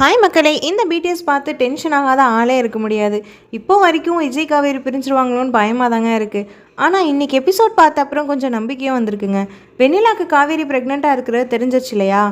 Hi மக்களே. இந்த BDS பார்த்து டென்ஷன் ஆகாத ஆளே இருக்க முடியாது. இப்போ வரைக்கும் விஜய் காவேரி பிரிஞ்சிருவாங்களோன்னு பயமாக தாங்க இருக்குது ஆனால் இன்றைக்கி எபிசோட் பார்த்த அப்புறம் கொஞ்சம் நம்பிக்கையும் வந்திருக்குங்க. வெண்ணிலாக்கு காவேரி ப்ரெக்னெண்ட்டாக இருக்கிறது தெரிஞ்சிச்சு இல்லையா?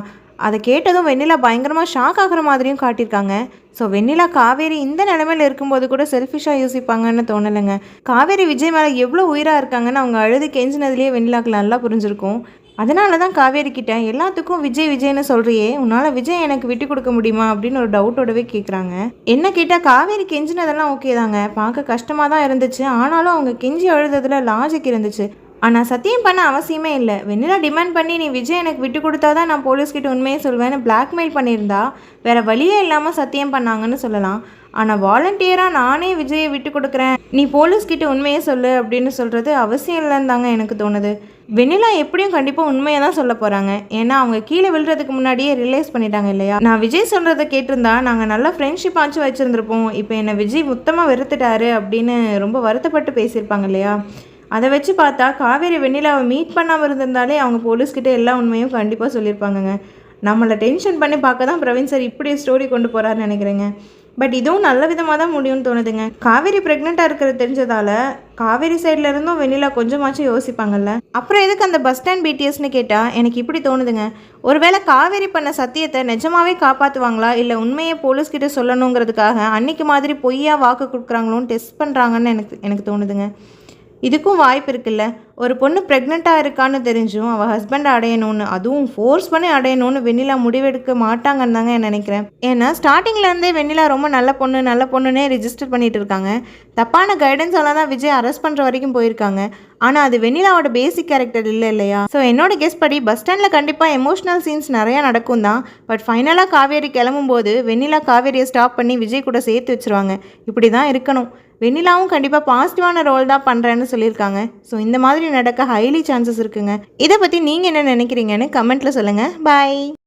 அதை கேட்டதும் வெண்ணிலா பயங்கரமாக ஷாக் ஆகுற மாதிரியும் காட்டியிருக்காங்க. ஸோ வெண்ணிலா காவேரி இந்த நிலமையில இருக்கும்போது கூட செல்ஃபிஷாக யோசிப்பாங்கன்னு தோணலைங்க. காவேரி விஜய் மேலே எவ்வளோ உயிராக இருக்காங்கன்னு அவங்க அழுது கெஞ்சினதுலேயே வெண்ணிலாக்கு நல்லா புரிஞ்சிருக்கும். அதனால தான் காவேரி கிட்ட எல்லாத்துக்கும் விஜய் விஜய்னு சொல்கிறியே உன்னால் விஜய் எனக்கு விட்டு கொடுக்க முடியுமா? அப்படின்னு ஒரு டவுட்டோடவே கேட்குறாங்க என்ன கேட்டால் காவேரி கெஞ்சினதெல்லாம் ஓகே தாங்க. பார்க்க கஷ்டமாக தான் இருந்துச்சு. ஆனாலும் அவங்க கெஞ்சி அழுததில் லாஜிக் இருந்துச்சு. ஆனால் சத்தியம் பண்ண அவசியமே இல்லை. வெண்ணிலா டிமாண்ட் பண்ணி நீ விஜய் எனக்கு விட்டு கொடுத்தா தான் நான் போலீஸ்கிட்ட உண்மையை சொல்வேன்னு பிளாக்மெயில் பண்ணியிருந்தா வேற வழியே இல்லாமல் சத்தியம் பண்ணாங்கன்னு சொல்லலாம். ஆனால் வாலண்டியராக நானே விஜயை விட்டு கொடுக்குறேன். நீ போலீஸ்கிட்ட உண்மையை சொல்லு அப்படின்னு சொல்கிறது அவசியம் இல்லைன்னு தாங்க எனக்கு தோணுது. வெண்ணிலா எப்படியும் கண்டிப்பாக உண்மையை தான் சொல்ல போகிறாங்க ஏன்னா அவங்க கீழே விழுறதுக்கு முன்னாடியே ரிலைஸ் பண்ணிட்டாங்க இல்லையா? நான் விஜய் சொல்கிறத கேட்டிருந்தா நாங்கள் நல்லா ஃப்ரெண்ட்ஷிப் ஆச்சு வச்சுருந்துருப்போம். இப்போ என்னை விஜய் மொத்தமாக வெறுத்துட்டாரு அப்படின்னு ரொம்ப வருத்தப்பட்டு பேசியிருப்பாங்க இல்லையா? அதை வச்சு பார்த்தா காவேரி வெண்ணிலாவை மீட் பண்ணாமல் இருந்திருந்தாலே அவங்க போலீஸ்கிட்ட எல்லா உண்மையும் கண்டிப்பாக சொல்லியிருப்பாங்கங்க. நம்மளை டென்ஷன் பண்ணி பார்க்க தான் பிரவீன் சார் இப்படி ஸ்டோரி கொண்டு போகிறாருன்னு நினைக்கிறேங்க. பட் இதுவும் நல்ல விதமாக தான் முடியும்னு தோணுதுங்க. காவேரி ப்ரெக்னெண்ட்டாக இருக்கிறது தெரிஞ்சதால காவேரி சைடில் இருந்தும் வெண்ணிலா கொஞ்சமாச்சும் யோசிப்பாங்கல்ல. அப்புறம் எதுக்கு அந்த பஸ் ஸ்டாண்ட் பிடிஎஸ்னு கேட்டால் எனக்கு இப்படி தோணுதுங்க. ஒருவேளை காவேரி பண்ண சத்தியத்தை நிஜமாவே காப்பாற்றுவாங்களா இல்லை உண்மையை போலீஸ்கிட்ட சொல்லணுங்கிறதுக்காக அன்னைக்கு மாதிரி பொய்யா வாக்கு கொடுக்குறாங்களோன்னு டெஸ்ட் பண்ணுறாங்கன்னு எனக்கு எனக்கு தோணுதுங்க. இதுக்கும் வாய்ப்பு இருக்குல்ல. ஒரு பொண்ணு ப்ரெக்னெண்ட்டாக இருக்கான்னு தெரிஞ்சும் அவள் ஹஸ்பண்டை அடையணும்னு அதுவும் ஃபோர்ஸ் பண்ணி அடையணும்னு வெண்ணிலா முடிவெடுக்க மாட்டாங்கன்னு தாங்க நினைக்கிறேன். ஏன்னா ஸ்டார்டிங்லேருந்தே வெண்ணிலா ரொம்ப நல்ல பொண்ணு நல்ல பொண்ணுன்னே ரிஜிஸ்டர் பண்ணிட்டு இருக்காங்க. தப்பான கைடன்ஸால தான் விஜய் அரெஸ்ட் பண்ணுற வரைக்கும் போயிருக்காங்க. ஆனால் அது வெண்ணிலாவோட பேசிக் கேரக்டர் இல்லை இல்லையா? ஸோ என்னோட கெஸ் படி பஸ் ஸ்டாண்டில் கண்டிப்பாக எமோஷனல் சீன்ஸ் நிறையா நடக்கும் தான். பட் ஃபைனலாக காவேரி கிளம்பும்போது வெண்ணிலா காவேரியை ஸ்டாப் பண்ணி விஜய் கூட சேர்த்து வச்சுருவாங்க. இப்படி தான் இருக்கணும். வெண்ணிலாவும் கண்டிப்பாக பாசிட்டிவான ரோல் தான் பண்ணுறேன்னு சொல்லியிருக்காங்க. ஸோ இந்த மாதிரி நடக்க ஹைலி சான்சஸ் இருக்குங்க. இதை பற்றி நீங்கள் என்ன நினைக்கிறீங்கன்னு கமெண்ட்டில் சொல்லுங்கள் பாய்